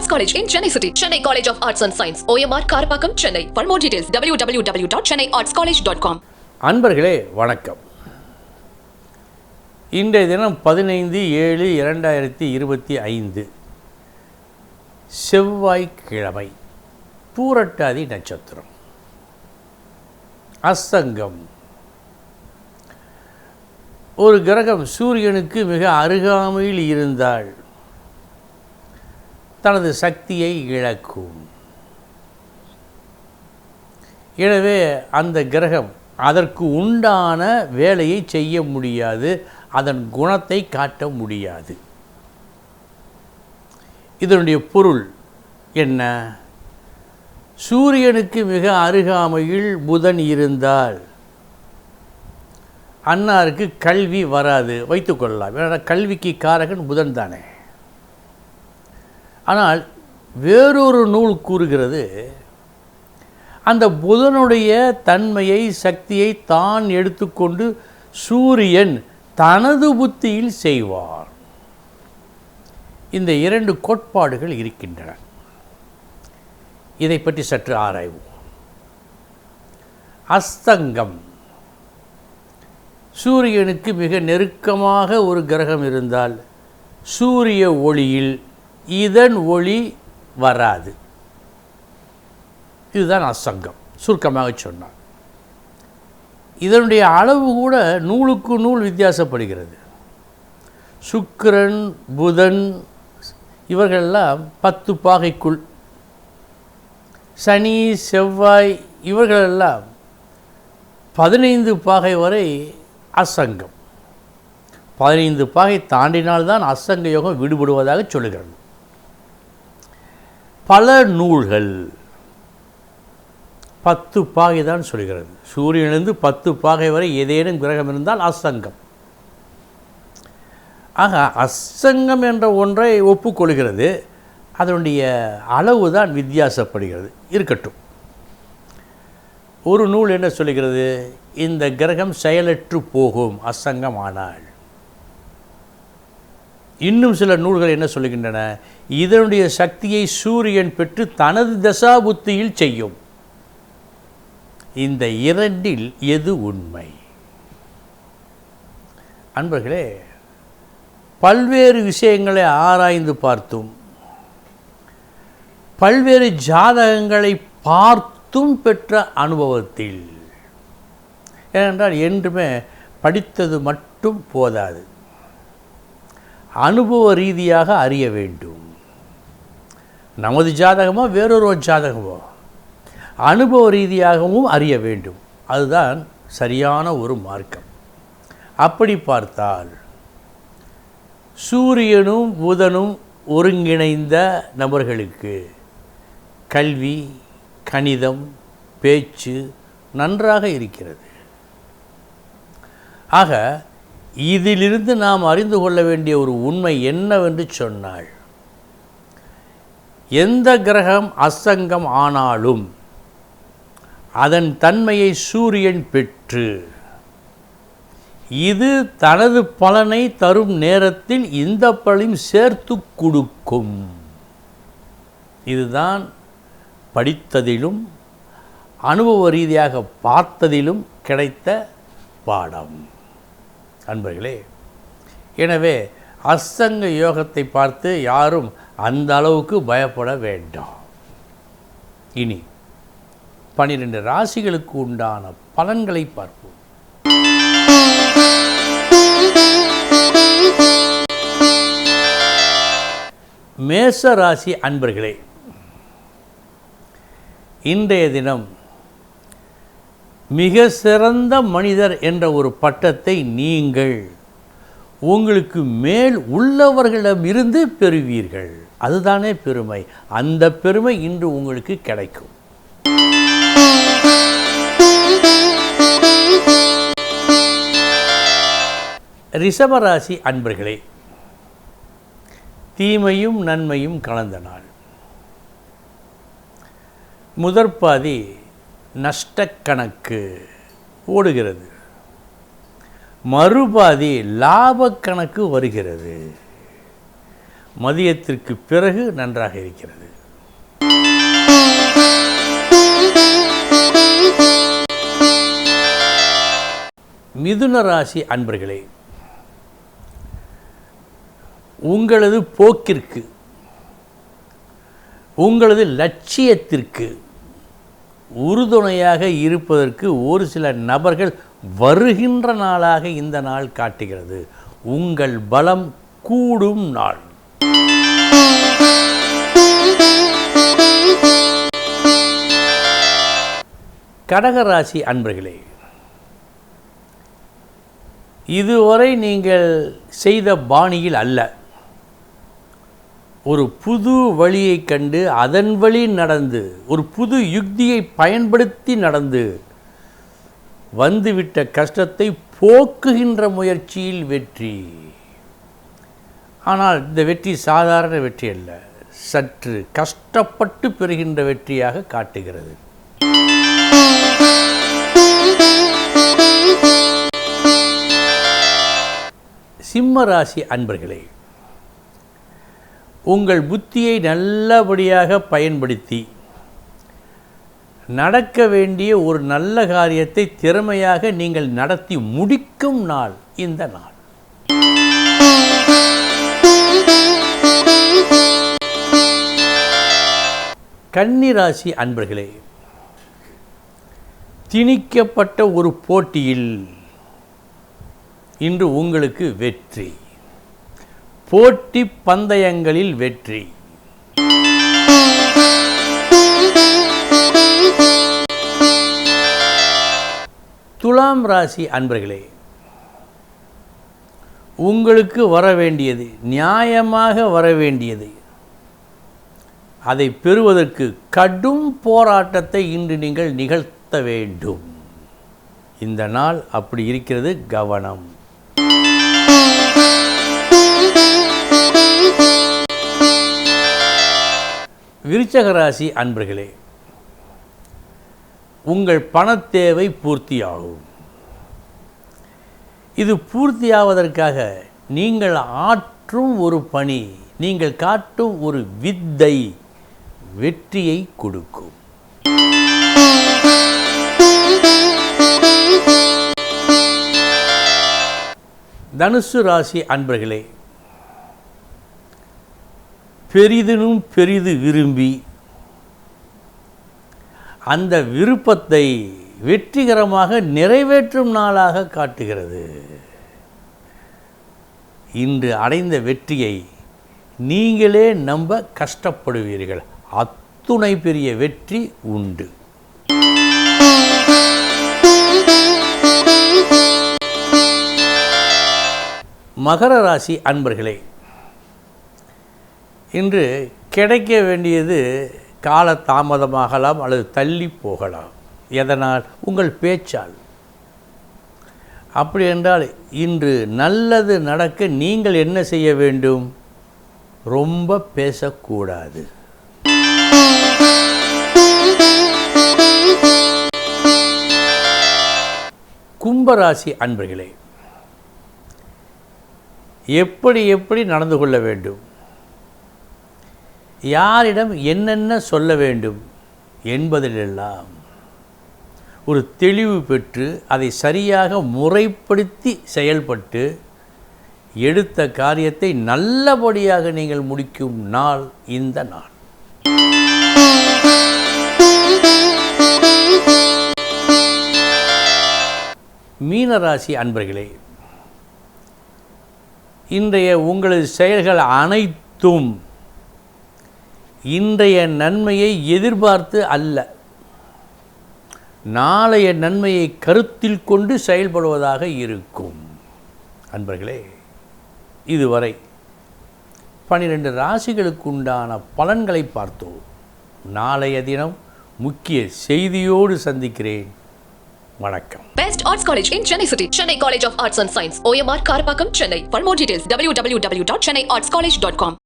Arts college in Chennai city Chennai college of arts and science OMR Karapakkam Chennai for more details W W W dot Chennai arts college dot com அன்பர்களே வணக்கம் இன்றைய தினம் பதினைந்து ஏழு இரண்டாயிரத்தி இருபத்தி ஐந்து செவ்வாய்க்கிழமை பூரட்டாதி நட்சத்திரம் அசங்கம் ஒரு கிரகம் சூரியனுக்கு மிக அருகாமையில் இருந்தால் தனது சக்தியை இழக்கும். எனவே அந்த கிரகம் அதற்கு உண்டான வேலையை செய்ய முடியாது அதன் குணத்தை காட்ட முடியாது. இதனுடைய பொருள் என்ன? சூரியனுக்கு மிக அருகாமையில் புதன் இருந்தால் அன்னாருக்கு கல்வி வராது வைத்துக்கொள்ளலாம் ஏன்னா கல்விக்கு காரகன் புதன் தானே. ஆனால் வேறொரு நூல் கூறுகிறது அந்த புதனுடைய தன்மையை சக்தியை தான் எடுத்துக்கொண்டு சூரியன் தனது புத்தியில் செய்வார். இந்த இரண்டு கோட்பாடுகள் இருக்கின்றன. இதை பற்றி சற்று ஆராய்வோம். அஸ்தங்கம். சூரியனுக்கு மிக நெருக்கமாக ஒரு கிரகம் இருந்தால் சூரிய ஒளியில் இதன் ஒளி வராது. இதுதான் அசங்கம். சுருக்கமாக சொன்னார். இதனுடைய அளவு கூட நூலுக்கு நூல் வித்தியாசப்படுகிறது. சுக்கிரன் புதன் இவர்களெல்லாம் பத்து பாகைக்குள். சனி செவ்வாய் இவர்களெல்லாம் பதினைந்து பாகை வரை அசங்கம். பதினைந்து பாகை தாண்டினால்தான் அசங்க யோகம் விடுபடுவதாக சொல்லுகிறது. பல நூல்கள். பத்து பாகை தான் சொல்கிறது. சூரியனிலிருந்து பத்து பாகை வரை ஏதேனும் கிரகம் இருந்தால் அசங்கம். ஆக அசங்கம் என்ற ஒன்றை ஒப்புக்கொள்கிறது. அதனுடைய அளவு தான் வித்தியாசப்படுகிறது. இருக்கட்டும். ஒரு நூல் என்ன சொல்லுகிறது இந்த கிரகம் செயலற்று போகும். அசங்கம் ஆனால். இன்னும் சில நூல்கள் என்ன சொல்லுகின்றன? இதனுடைய சக்தியை சூரியன் பெற்று தனது தசா புத்தியில் செய்யும். இந்த இரண்டில் எது உண்மை? அன்பர்களே பல்வேறு விஷயங்களை ஆராய்ந்து பார்த்தும் பல்வேறு ஜாதகங்களை பார்த்தும் பெற்ற அனுபவத்தில் ஏனென்றால் என்றுமே படித்தது மட்டும் போதாது. அனுபவ ரீதியாக அறிய வேண்டும். நமது ஜாதகமோ வேறொரு ஜாதகமோ அனுபவ ரீதியாகவும் அறிய வேண்டும். அதுதான் சரியான ஒரு மார்க்கம். அப்படி பார்த்தால் சூரியனும் புதனும் ஒருங்கிணைந்த நபர்களுக்கு கல்வி கணிதம் பேச்சு நன்றாக இருக்கிறது. ஆக இதிலிருந்து நாம் அறிந்து கொள்ள வேண்டிய ஒரு உண்மை என்னவென்று சொன்னால் எந்த கிரகம் அசங்கம் ஆனாலும் அதன் தன்மையை சூரியன் பெற்று இது தனது பலனை தரும் நேரத்தில் இந்த பலனையும் சேர்த்து கொடுக்கும். இதுதான் படித்ததிலும் அனுபவ ரீதியாக பார்த்ததிலும் கிடைத்த பாடம். அன்பர்களே எனவே அஸ்தங்க யோகத்தை பார்த்து யாரும் அந்த அளவுக்கு பயப்பட வேண்டாம். இனி பனிரெண்டு ராசிகளுக்கு உண்டான பலன்களை பார்ப்போம். மேச ராசி அன்பர்களே இன்றைய தினம் மிக சிறந்த மனிதர் என்ற ஒரு பட்டத்தை நீங்கள் உங்களுக்கு மேல் உள்ளவர்களிடமிருந்து பெறுவீர்கள். அதுதானே பெருமை. அந்த பெருமை இன்று உங்களுக்கு கிடைக்கும். ரிஷபராசி அன்பர்களே தீமையும் நன்மையும் கலந்த நாள். முதற்பாதி நஷ்டக்கணக்கு ஓடுகிறது. மறுபாதி லாபக்கணக்கு வருகிறது. மதியத்திற்கு பிறகு நன்றாக இருக்கிறது. மிதுன ராசி அன்பர்களே உங்களது போக்கிற்கு உங்களது லட்சியத்திற்கு உறுதுணையாக இருப்பதற்கு ஒரு சில நபர்கள் வருகின்ற நாளாக இந்த நாள் காட்டுகிறது. உங்கள் பலம் கூடும் நாள். கடகராசி அன்பர்களே இதுவரை நீங்கள் செய்த பாணியில் அல்ல. ஒரு புது வழியை கண்டு அதன் வழி நடந்து ஒரு புது யுக்தியை பயன்படுத்தி நடந்து வந்துவிட்ட கஷ்டத்தை போக்குகின்ற முயற்சியில் வெற்றி. ஆனால் இந்த வெற்றி சாதாரண வெற்றி அல்ல சற்று கஷ்டப்பட்டு பெறுகின்ற வெற்றியாக காட்டுகிறது. சிம்ம ராசி அன்பர்களே உங்கள் புத்தியை நல்லபடியாக பயன்படுத்தி நடக்க வேண்டிய ஒரு நல்ல காரியத்தை திறமையாக நீங்கள் நடத்தி முடிக்கும் நாள் இந்த நாள். கன்னிராசி அன்பர்களே திணிக்கப்பட்ட ஒரு போட்டியில் இன்று உங்களுக்கு வெற்றி. போட்டி பந்தயங்களில் வெற்றி. துலாம் ராசி அன்பர்களே உங்களுக்கு வர வேண்டியது நியாயமாக வர வேண்டியது. அதை பெறுவதற்கு கடும் போராட்டத்தை இன்று நீங்கள் நிகழ்த்த வேண்டும். இந்த நாள் அப்படி இருக்கிறது கவனம். விருச்சக ராசி அன்பர்களே உங்கள் பணத்தேவை பூர்த்தியாகும். இது பூர்த்தியாவதற்காக நீங்கள் ஆற்றும் ஒரு பணி நீங்கள் காட்டும் ஒரு வித்தை வெற்றியை கொடுக்கும். தனுசு ராசி அன்பர்களே பெரிதினும் பெரிது விரும்பி அந்த விருப்பத்தை வெற்றிகரமாக நிறைவேற்றும் நாளாக காட்டுகிறது. இன்று அடைந்த வெற்றியை நீங்களே நம்ப கஷ்டப்படுவீர்கள். அத்துணை பெரிய வெற்றி உண்டு. மகர ராசி அன்பர்களே இன்று கிடைக்க வேண்டியது கால தாமதமாகலாம் அல்லது தள்ளி போகலாம். எதனால்? உங்கள் பேச்சால். அப்படி என்றால் இன்று நல்லது நடக்க நீங்கள் என்ன செய்ய வேண்டும்? ரொம்ப பேசக்கூடாது. கும்பராசி அன்பர்களே எப்படி எப்படி நடந்து கொள்ள வேண்டும்? யாரிடம் என்னென்ன சொல்ல வேண்டும் என்பதிலெல்லாம் ஒரு தெளிவு பெற்று அதை சரியாக முறைப்படுத்தி செயல்பட்டு எடுத்த காரியத்தை நல்லபடியாக நீங்கள் முடிக்கும் நாள் இந்த நாள். மீனராசி அன்பர்களே இன்றைய உங்களது செயல்கள் அனைத்தும் இன்றைய நன்மையை எதிர்பார்த்து அல்ல நாளைய நன்மையை கருத்தில் கொண்டு செயல்படுவதாக இருக்கும் அன்பர்களே இதுவரை பனிரெண்டு ராசிகளுக்கு உண்டான பலன்களை பார்த்தோம் நாளைய தினம் முக்கிய செய்தியோடு சந்திக்கிறேன் வணக்கம் best arts college in Chennai city Chennai college of arts and science OMR Karapakkam Chennai for details W W W dot Chennai arts college dot com